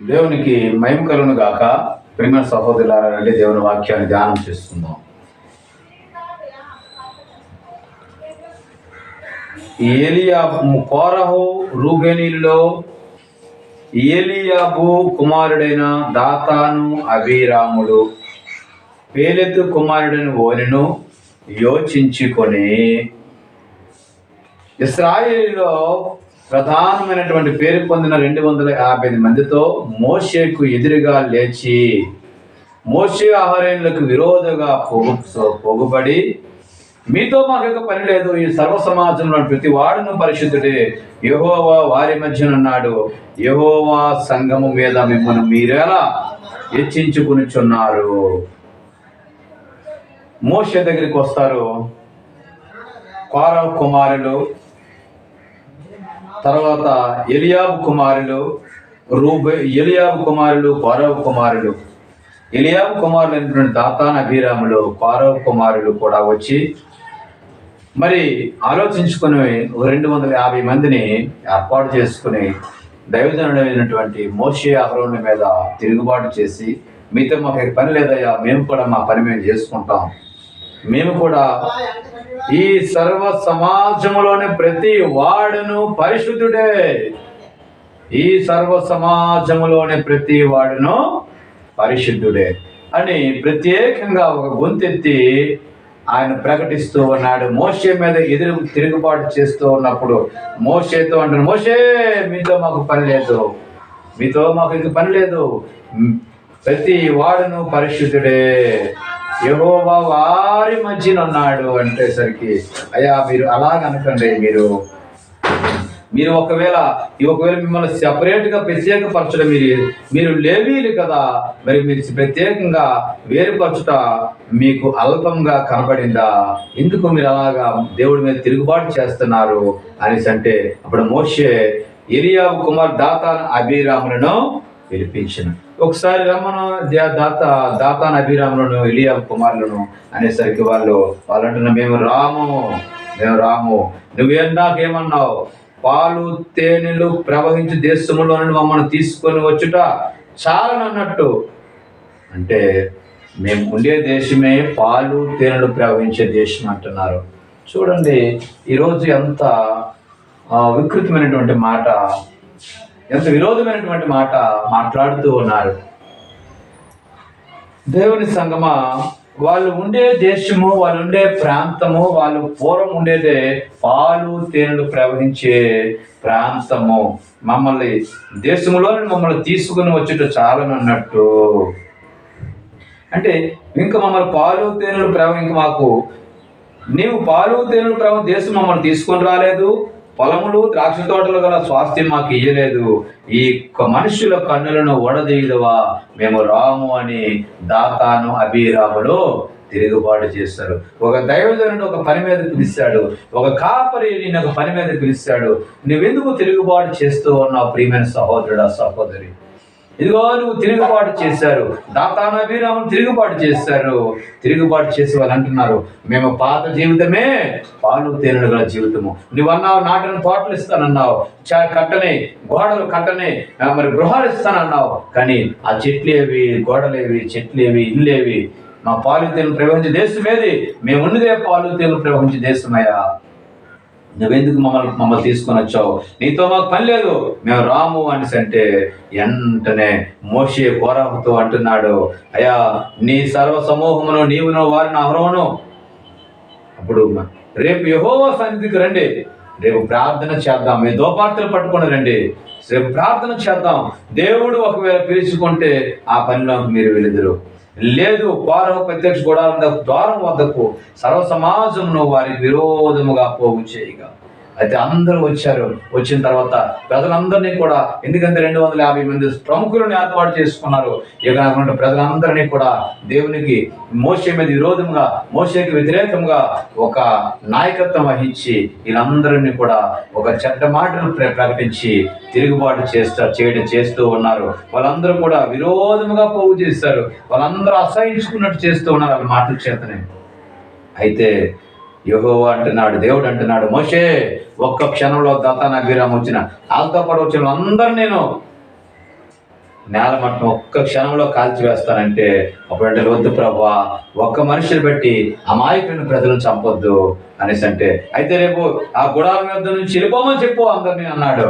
దేవునికి మయం కలును గాక. ప్రేమ సహోదరులారా దేవుని వాక్యాన్ని ధ్యానం చేస్తున్నాం. ఏలియాబు కోరహు రూబెనీలో ఏలియాబు కుమారుడైన దాతాను అభిరాముడు పేలెత్తు కుమారుడైన ఓనిను యోచించుకొని. ఇస్రాయిల్లో ప్రధానమైనటువంటి పేరు పొందిన రెండు వందల యాభై మందితో మోషేకు ఎదురుగా లేచి మోషే ఆహార్యులకు విరోధంగా పొగు పొగుబడి మీతో మాకు పని లేదు. ఈ సర్వ సమాజంలో ప్రతి వాడును పరిశుద్ధుడే. యహోవా వారి మధ్యనున్నాడు యహోవా సంఘము మీద మిమ్మల్ని మీరెలా హెచ్చించుకునిచున్నారు? మోషే దగ్గరికి వస్తారు. కోరవ కుమారులు తర్వాత ఎలియాబు కుమారులు రూబే ఎలియాబు కుమారులు కౌరవ కుమారులు. ఎలియాబు కుమారులు అయినటువంటి దాతాన్ అభిరాములు కౌరవ కుమారులు కూడా వచ్చి మరి ఆలోచించుకుని ఒక రెండు వందల యాభై మందిని ఏర్పాటు చేసుకుని దైవజనుడైనటువంటి మోషే అహరోన్ల మీద తిరుగుబాటు చేసి మీతో మాకు పని లేదయ్యా మేము కూడా మా పని మేము చేసుకుంటాం. మేము కూడా ఈ సర్వ సమాజములోని ప్రతి వాడును పరిశుద్ధుడే. ఈ సర్వ సమాజములోని ప్రతి వాడును పరిశుద్ధుడే అని ప్రత్యేకంగా ఒక గొంతెత్తి ఆయన ప్రకటిస్తూ ఉన్నాడు. మోషే మీద ఎదురు తిరుగుబాటు చేస్తూ ఉన్నప్పుడు మోసేతో అంటారు మోసే మీతో మాకు పని లేదు. మీతో మాకు ఇంక పని లేదు. ప్రతి వాడును పరిశుద్ధుడే. యహోవా వారి మధ్యన ఉన్నాడు అంటేసరికి అయ్యా మీరు అలాగనుకోండి మీరు మీరు ఒకవేళ ఒకవేళ మిమ్మల్ని సపరేట్గా ప్రత్యేకపరచడం మీరు మీరు లేవీలు కదా మరి మీరు ప్రత్యేకంగా వేరుపరచుట మీకు అల్పంగా కనబడిందా? ఎందుకు మీరు అలాగా దేవుడి మీద తిరుగుబాటు చేస్తున్నారు? అనేసి అంటే అప్పుడు మోషే ఎలియాబు కుమార్ దాతాన్ అభిరాములను పిలిపించిన ఒకసారి రమ్మను దాత దాతాన్ అభిరాములను ఇలియా కుమారులను అనేసరికి వాళ్ళు వాళ్ళు అంటున్నారు మేము రాము మేము రాము. నువ్వేం నాకేమన్నావు పాలు తేనెలు ప్రవహించే దేశంలో మమ్మల్ని తీసుకొని వచ్చుట చాలనన్నట్టు. అంటే మేము ఉండే దేశమే పాలు తేనెలు ప్రవహించే దేశం అంటున్నారు. చూడండి ఈరోజు ఎంత వికృతమైనటువంటి మాట. ఎంత విరోధమైనటువంటి మాట మాట్లాడుతూ ఉన్నారు. దేవుని సంగమా వాళ్ళు ఉండే దేశము వాళ్ళు ఉండే ప్రాంతము వాళ్ళు పూర్వం ఉండేదే పాలు తేనెలు ప్రవహించే ప్రాంతము. మమ్మల్ని దేశంలో మమ్మల్ని తీసుకుని వచ్చేట చాలనన్నట్టు అంటే ఇంకా మమ్మల్ని పాలు తేనెలు ప్రవహింక మాకు నీవు పాలు తేనెలు ప్రవ దేశం మమ్మల్ని తీసుకొని రాలేదు. పొలములు ద్రాక్ష తోటలు గల స్వాస్థ్యం మాకు ఇయ్యలేదు. ఈ మనుషుల కన్నులను ఓడదీయదువా? మేము రాము అని దాతాను అభిరాములు తిరుగుబాటు చేస్తారు. ఒక దైవజనుడు ఒక పని మీద పిలిచాడు. ఒక కాపరి నేను ఒక పని మీద పిలిస్తాడు నువ్వెందుకు తిరుగుబాటు చేస్తూ ఉన్నావు ప్రియమైన సహోదరుడా సహోదరి? ఇదిగో నువ్వు తిరుగుబాటు చేశారు. దాతాను అభిరాములు తిరుగుబాటు చేశారు. తిరుగుబాటు చేసే వాళ్ళు అంటున్నారు మేము పాత జీవితమే పాలు తేనెలు గల జీవితము. నువ్వు అన్నావు నాటిన తోటలు ఇస్తానన్నావు చా కట్టనే గోడలు కట్టనే మరి గృహాలు ఇస్తానన్నావు. కానీ ఆ చెట్లేవి గోడలేవి చెట్లేవి ఇల్లేవి మా పాలు తేనెలు ప్రవహించే దేశం ఏది? మేము ఉన్నదే పాలు తేనెలు ప్రవహించే దేశమయ్యా. నువ్వెందుకు మమ్మల్ని మమ్మల్ని తీసుకొని వచ్చావు? నీతో మాకు పని లేదు. మేము రాము అనేసి అంటే వెంటనే మోషే కోరాహుతో అంటున్నాడు అయ్యా నీ సర్వ సమూహమును నీవును వారిని అహరోను. అప్పుడు రేపు యహోవా సన్నిధికి రండి. రేపు ప్రార్థన చేద్దాం. మీ దోపార్తలు పట్టుకొని రండి. రేపు ప్రార్థన చేద్దాం. దేవుడు ఒకవేళ పిలుచుకుంటే ఆ పనిలోకి మీరు వెళ్ళిదురు. లేదు పారవ ప్రత్యక్ష గుడారం ద్వారం వద్దకు సర్వ సమాజమును వారి విరోధముగా పోగు చేయగా అయితే అందరూ వచ్చారు. వచ్చిన తర్వాత ప్రజలందరినీ కూడా ఎందుకంటే రెండు వందల యాభై మంది ప్రముఖులను ఏర్పాటు చేసుకున్నారు. ఇక ప్రజలందరినీ కూడా దేవునికి మోసే మీద విరోధంగా మోసేకి వ్యతిరేకంగా ఒక నాయకత్వం వహించి వీళ్ళందరినీ కూడా ఒక చెడ్డ మాటలు ప్ర- ప్రకటించి తిరుగుబాటు చేస్తా చేయడం చేస్తూ ఉన్నారు. వాళ్ళందరూ కూడా విరోధముగా పోగు చేస్తారు వాళ్ళందరూ అసహించుకున్నట్టు చేస్తూ ఉన్నారు వాళ్ళ మాటల చేతనే. అయితే యెహోవా అంటున్నాడు దేవుడు అంటున్నాడు మోషే ఒక్క క్షణంలో దత్తాన అభిరామ్ వచ్చిన వాళ్ళతో పాటు వచ్చిన అందరు నేను నేల మట్టం ఒక్క క్షణంలో కాల్చివేస్తానంటే అప్పుడంటే వద్దు ప్రభా ఒక్క మనిషిని బట్టి అమాయకుని ప్రజలను చంపొద్దు అనేసి అంటే అయితే రేపు ఆ గుడారం యొద్ద నుంచి వెళ్ళిపోమని చెప్పు అందరినీ అన్నాడు.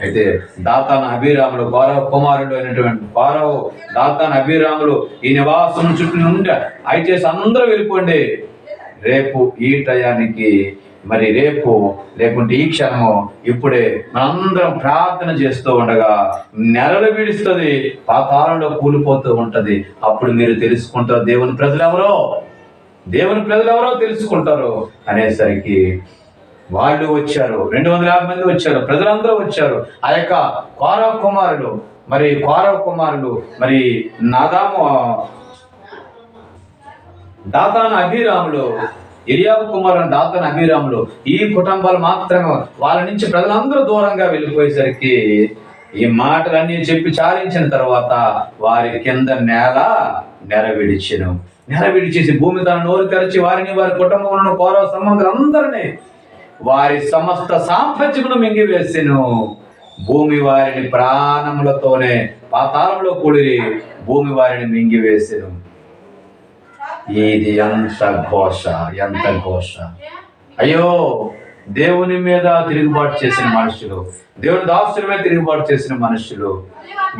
అయితే దాతాన అభిరాములు గౌరవ కుమారుడు అయినటువంటి గౌరవ దాతాన అభిరాములు ఈ నివాసం చుట్టూ నుండి అయితే అందరూ వెళ్ళిపోండి. రేపు ఈ టయానికి మరి రేపు లేకుంటే ఈ క్షణము ఇప్పుడే మనందరం ప్రార్థన చేస్తూ ఉండగా నెలలు విడుస్తుంది పాతాళంలో కూలిపోతూ ఉంటది. అప్పుడు మీరు తెలుసుకుంటారు దేవుని ప్రజలు ఎవరో దేవుని ప్రజలు ఎవరో తెలుసుకుంటారు? అనేసరికి వాళ్ళు వచ్చారు. రెండు వందల యాభై మంది వచ్చారు. ప్రజలందరూ వచ్చారు. ఆ యొక్క కౌరవ కుమారులు మరి కౌరవ కుమారులు మరి నాదాము దాతాన అభిరాములు ఇరియాబు కుమారుని దాతాన అభిరాములు ఈ కుటుంబాలు మాత్రమే వాళ్ళ నుంచి ప్రజలందరూ దూరంగా వెళ్ళిపోయేసరికి ఈ మాటలన్నీ చెప్పి చాలించిన తర్వాత వారి కింద నేల నెరవిడిచెను నెరవిడిచేసి భూమి తన నోరు తెరిచి వారిని వారి కుటుంబములను కౌరవ సంబంధులందరినీ వారి సమస్త సాంపత్యమును మింగివేసెను. భూమి వారిని ప్రాణములతోనే పాతాళంలో కూడిరి భూమి వారిని మింగివేసెను. ఇది ఎంత ఘోష ఎంత ఘోష. అయ్యో దేవుని మీద తిరుగుబాటు చేసిన మనుషులు దేవుని దాసుల మీద తిరుగుబాటు చేసిన మనుషులు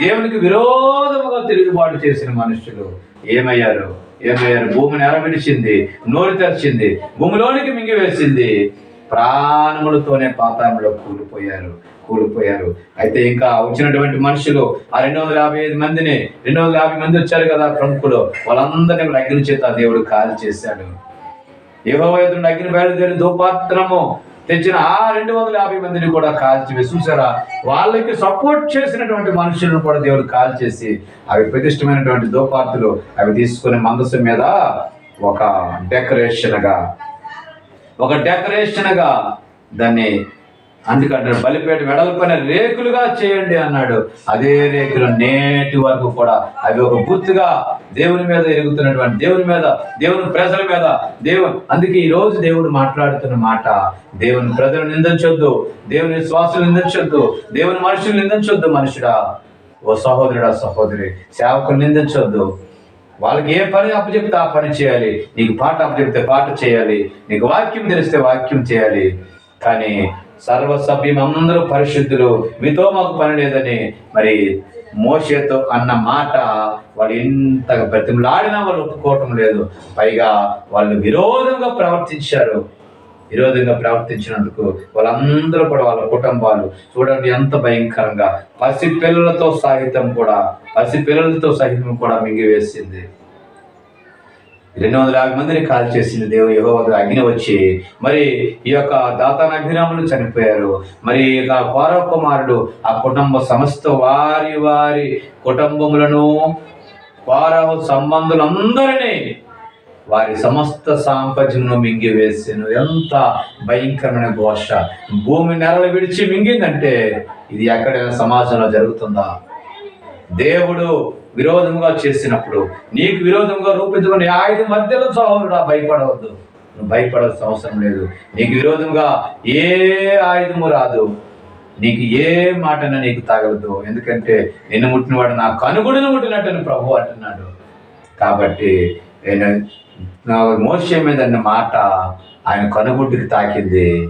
దేవునికి విరోధముగా తిరుగుబాటు చేసిన మనుషులు ఏమయ్యారు? ఏమయ్యారు? భూమిని ఎరబిడిచింది నోరు తెరిచింది భూమిలోనికి మింగివేసింది. ప్రాణములతోనే పాతాళంలో కూలిపోయారు కూలిపోయారు. అయితే ఇంకా వచ్చినటువంటి మనుషులు ఆ రెండు వందల యాభై ఐదు మందిని రెండు వందల యాభై మంది వచ్చారు కదా ప్రముఖులు వాళ్ళందరినీ అగ్ని చేత దేవుడు కాల్ చేశాడు. ఏవో అగ్ని బయలుదేరి ధూపాత్రము తెచ్చిన ఆ రెండు వందల యాభై మందిని కూడా కాల్చి చూసారా వాళ్ళకి సపోర్ట్ చేసినటువంటి మనుషులను కూడా దేవుడు కాల్ చేసి అవి ప్రతిష్టమైనటువంటి దోపార్తులు అవి తీసుకుని మందసు మీద ఒక డెకరేషన్గా ఒక డెకరేషన్గా దాన్ని అందుకంటే బలిపేట వెడల్పైన రేకులుగా చేయండి అన్నాడు. అదే రేకులు నేటి వరకు కూడా అవి ఒక గుర్తుగా దేవుని మీద ఎరుగుతున్నటువంటి దేవుని మీద దేవుని ప్రజల మీద దేవుని అందుకే ఈ రోజు దేవుడు మాట్లాడుతున్న మాట దేవుని ప్రజలు నిందించొద్దు దేవుని శ్వాసలు నిందించొద్దు దేవుని మనుషులు నిందించొద్దు మనుషుడా. ఓ సహోదరుడా సహోదరి సేవకులు నిందించొద్దు. వాళ్ళకి ఏ పని అప్పచెప్తే ఆ పని చేయాలి. నీకు పాట అప్పచెప్తే పాట చేయాలి. నీకు వాక్యం తెలిస్తే వాక్యం చేయాలి. కానీ సర్వసభ్యం అందరూ పరిశుద్ధులు. మీతో మాకు పని లేదని మరి మోషేతో అన్న మాట వాళ్ళు ఇంతగా బ్రతిమలాడినా వాళ్ళు ఒప్పుకోవటం లేదు. పైగా వాళ్ళు విరోధంగా ప్రవర్తించారు. విరోధంగా ప్రవర్తించినందుకు వాళ్ళందరూ కూడా వాళ్ళ కుటుంబాలు చూడండి ఎంత భయంకరంగా. పసి పిల్లలతో సహితం కూడా పసి పిల్లలతో సహితం కూడా మింగివేసింది. రెండు వందల యాభై మందిని కాల్ చేసింది దేవు యెహోవా అగ్ని వచ్చి మరి ఈ యొక్క దాతాన అభిరాములు చనిపోయారు. మరి ఇక పౌరవ కుమారుడు ఆ కుటుంబ సమస్త వారి వారి కుటుంబములను పౌరవ సంబంధులందరినీ వారి సమస్త సాంపత్యమును మింగివేసాను ఎంత భయంకరమైన ఘోష. భూమి నెలలు విడిచి మింగిందంటే ఇది ఎక్కడైనా సమాజంలో జరుగుతుందా? దేవుడు విరోధముగా చేసినప్పుడు నీకు విరోధంగా రూపించుకుని ఆయుధ మధ్యలో సహోదరుడా భయపడవద్దు. నువ్వు భయపడాల్సిన అవసరం లేదు. నీకు విరోధంగా ఏ ఆయుధము రాదు. నీకు ఏ మాటన నీకు తాగలదు. ఎందుకంటే నిన్ను ముట్టినవాడు నా కనుగుడిని ముట్టినట్టు ప్రభు అంటున్నాడు. కాబట్టి నేను మోసే మీద అన్న మాట ఆయన కనుగుడ్డుకి తాకింది.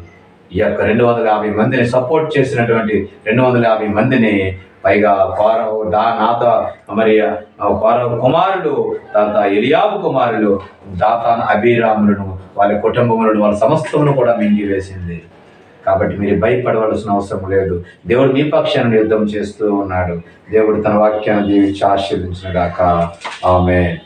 ఈ యొక్క రెండు వందల యాభై మందిని సపోర్ట్ చేసినటువంటి రెండు వందల యాభై మందిని పైగా కౌరవ దా నాత మరి ఆ కౌరవ కుమారుడు తర్వాత ఎలియాబు కుమారుడు దాతాన్ అభిరాములను వాళ్ళ కుటుంబములను వాళ్ళ సమస్తమును కూడా మింగివేసింది. కాబట్టి మీరు భయపడవలసిన అవసరం లేదు. దేవుడు మీ పక్షాన్ని యుద్ధం చేస్తూ ఉన్నాడు. దేవుడు తన వాక్యాన్ని దీవించి ఆశీర్వించిన గాక. ఆమె